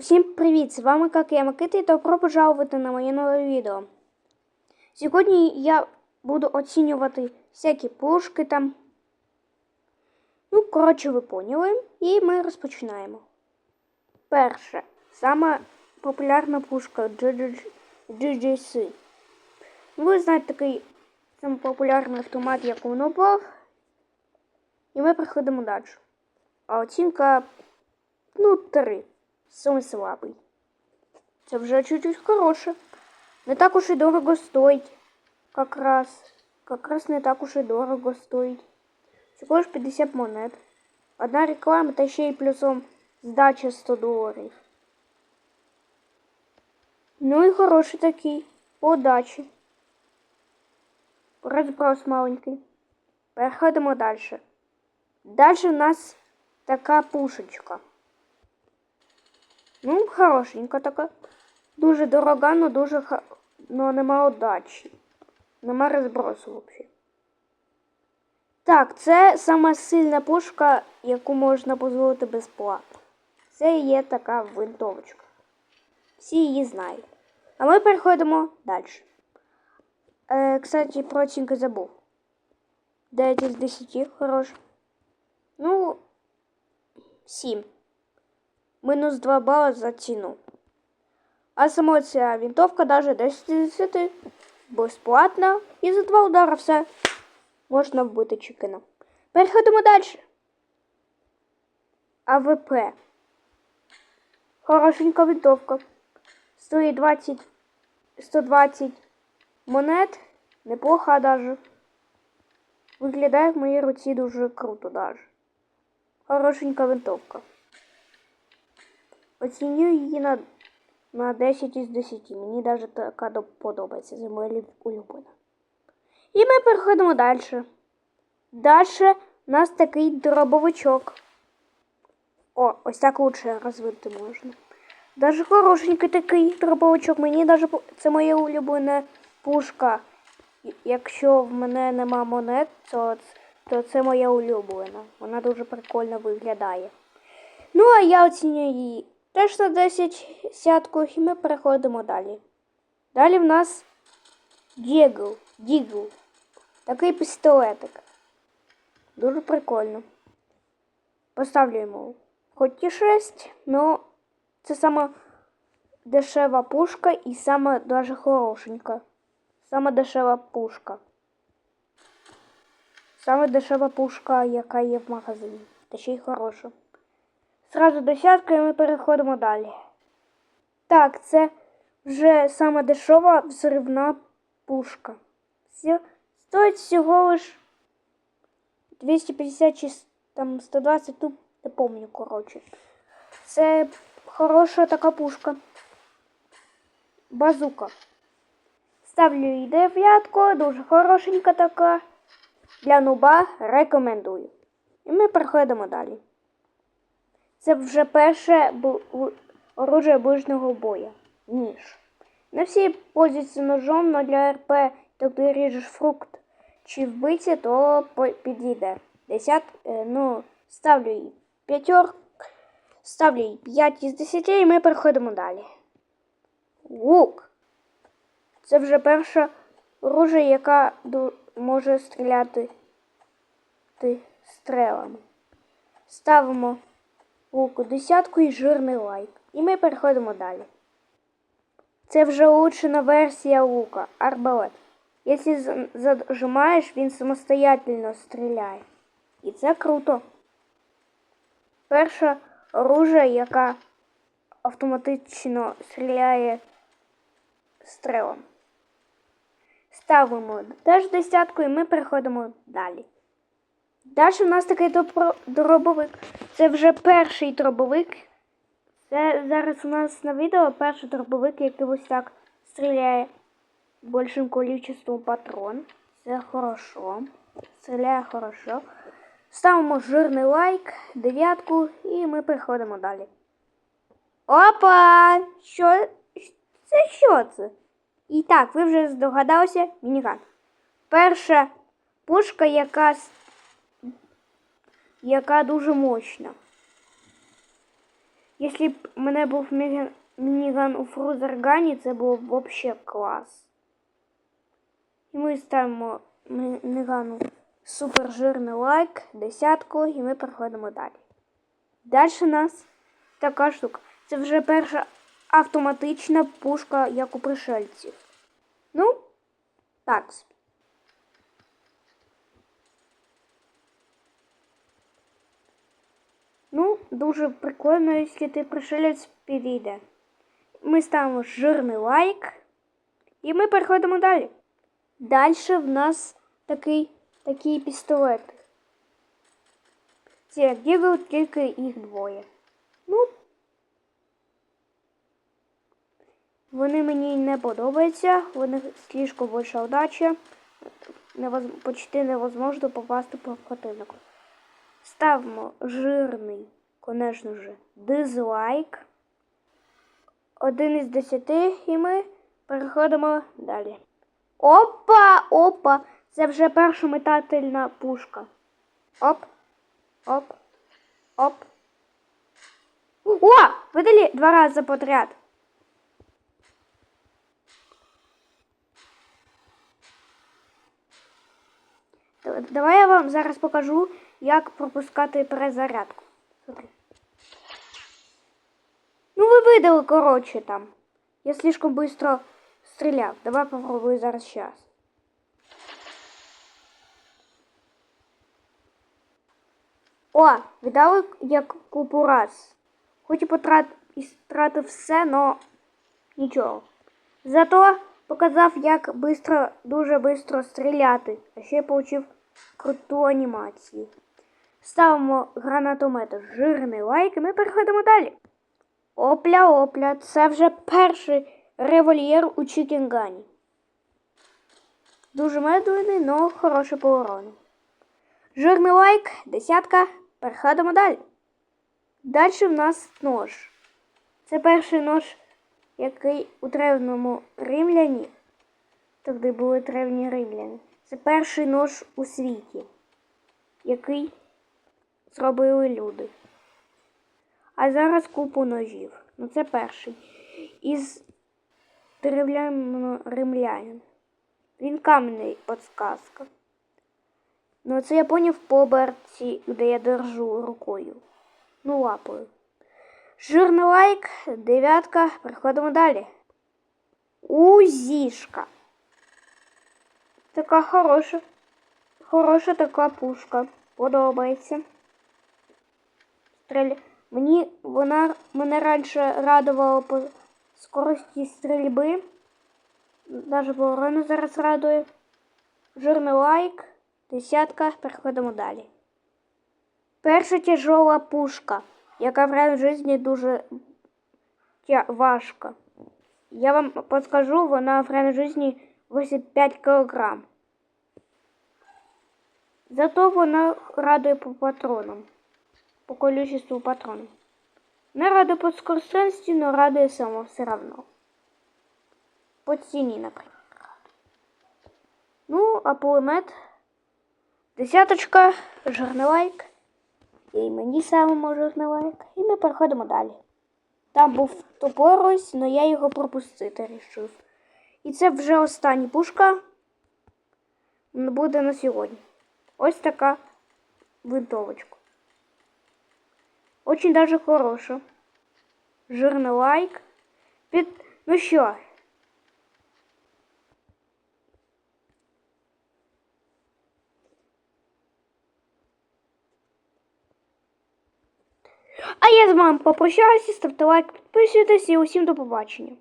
Усім привіт! З вами як я Микита і добро пожалувати на моє нове відео. Сьогодні я буду оцінювати всякі пушки там. Ну, коротше, ви поняли. І ми розпочинаємо. Перше. Сама популярна пушка GGC. Ви знаєте такий самий популярний автомат, як у Нобов. І ми приходимо далі. А оцінка, ну, 3. Самий слабий. Це вже чуть-чуть хороше. Не так уж і дорого стоїть. Как раз. Как раз не так уж і дорого стоїть. Всього ж 50 монет. Одна реклама та плюсом здача 100 доларів. Ну і хороший такий. Удачі. Розброс маленький. Переходимо далі. Далі в нас така пушечка. Ну, хорошенька така. Дуже дорога, но дуже ха... но нема удачі. Нема розбросу взагалі. Так, це сама сильна пушка, яку можна дозволити безплатно. Це є така винтовочка. Всі її знають. А ми переходимо далі. Е, кстати, про оцінки забув. 9 з 10 хорош. Ну, 7 мінус 2 бали за ціну. А сама ця винтовка даже 10 з 10 безплатна. І за два удара все можна вбити чекина. Переходимо далі. АВП. Хорошенька винтовка. Стоїть 20, 120 монет. Неплохо даже. Виглядає в моїй руці дуже круто даже. Хорошенька винтовка. Оцінюю її на, на 10 із 10. Мені навіть така подобається. Це улюблена. І ми переходимо далі. Далі у нас такий дробовичок. О, ось так лучше розвити можна. Даже хорошенький такий дробовичок. Мені даже це моя улюблена пушка. Якщо в мене нема монет, то, то це моя улюблена. Вона дуже прикольно виглядає. Ну, а я оцінюю її теж на 10 сятку, і ми переходимо далі. Далі в нас Дігл. Дігл. Такий пістолетик. Дуже прикольно. Поставлю йому хоч і 6, але це сама дешева пушка і сама даже хорошенька. Сама дешева пушка. Саме дешева пушка, яка є в магазині. Та ще й хороша. Сразу десятка і ми переходимо далі. Так, це вже сама дешева взривна пушка. Стоїть всього лиш 250 чи там 120, тут не помню, коротше. Це хороша така пушка. Базука. Ставлю їй дев'ятку, дуже хорошенька така. Для нуба рекомендую. І ми переходимо далі. Це вже перше оружие ближнього боя. Ніж. Не всі пользуються ножом, але для РП, то ти ріжеш фрукт чи вбиці, то підійде. Десят, ну, ставлю їй п'ятьор, ставлю їй 5 із 10 і ми переходимо далі. Лук. Це вже перша оружие, яка може стріляти стрелами. Ставимо луку десятку і жирний лайк. І ми переходимо далі. Це вже улучшена версія лука, арбалет. Якщо зажимаєш, він самостоятельно стріляє. І це круто. Перше оружие, яка автоматично стріляє стрелом. Ставимо теж десятку і ми переходимо далі. Далі у нас такий дробовик. Це вже перший дробовик. Це зараз у нас на відео перший дробовик, який ось так стріляє більшим количеством патрон. Це хорошо. Стріляє хорошо. Ставимо жирний лайк, дев'ятку і ми переходимо далі. Опа! Що? Це що це? І так, ви вже здогадалися, мініган. Перша пушка, яка яка дуже мощна. Якщо б в мене був мініган у Фрузергані, це було б взагалі клас. І ми ставимо мінігану супер жирний лайк, десятку, і ми переходимо далі. Далі у нас така штука. Це вже перша автоматична пушка, як у пришельців. Ну, так. Ну, дуже прикольно, якщо ти пришелець підійде. Ми ставимо жирний лайк. І ми переходимо далі. Далі в нас такий, такий пістолет. Як дігл, тільки їх двоє. Ну, вони мені не подобаються, вони слишком більша удача. Невоз... Почти невозможно попасти по противнику. Ставимо жирний, конечно же, дизлайк. Один із десяти, і ми переходимо далі. Опа, опа! Це вже перша метательна пушка. Оп, оп, оп. О! Видали два рази подряд. Давай я вам зараз покажу, як пропускати перезарядку. Смотри. Ну, ви видали, коротше, там. Я слишком быстро стріляв. Давай попробую зараз ще раз. О, видали, як купу раз. Хоч і потрат... і стратив все, но нічого. Зато показав, як быстро, дуже быстро стріляти. А ще отримав круту анімацію. Ставимо гранатомет жирний лайк і ми переходимо далі. Опля-опля, це вже перший револьєр у Чікінгані. Дуже медленний, але хороший по урону. Жирний лайк, десятка. Переходимо далі. Далі в нас нож. Це перший нож, який у древньому римляні. Тоді були древні римляни. Це перший нож у світі, який зробили люди. А зараз купу ножів. Ну це перший. Із дерев'яного римлянин. Він кам'яний подсказка. Ну це я поняв по оберці, де я держу рукою. Ну, лапою. Жирний лайк, дев'ятка. Переходимо далі. Узішка. Така хороша. Хороша така пушка. Подобається. Стріля. Мені вона мене раніше радувала по скорості стрільби. Навіть по урону зараз радує. Жирний лайк. Десятка. Переходимо далі. Перша тяжола пушка, яка в реальній житті дуже тя- важка. Я вам подскажу, вона в реальній житті весить 5 кг. Зато вона радує по патронам, по количеству патронів. Не радує по скоростності, но радує само все равно. По ціні, наприклад. Ну, а пулемет Десяточка, жирний лайк. І мені самому жирний лайк. І ми переходимо далі. Там був топор ось, але я його пропустити рішив. І це вже остання пушка. Буде на сьогодні. Ось така винтовочка. Очень даже хороша. Жирний лайк. Під... Ну що? А я з вами попрощаюся, ставте лайк, підписуйтесь і усім до побачення.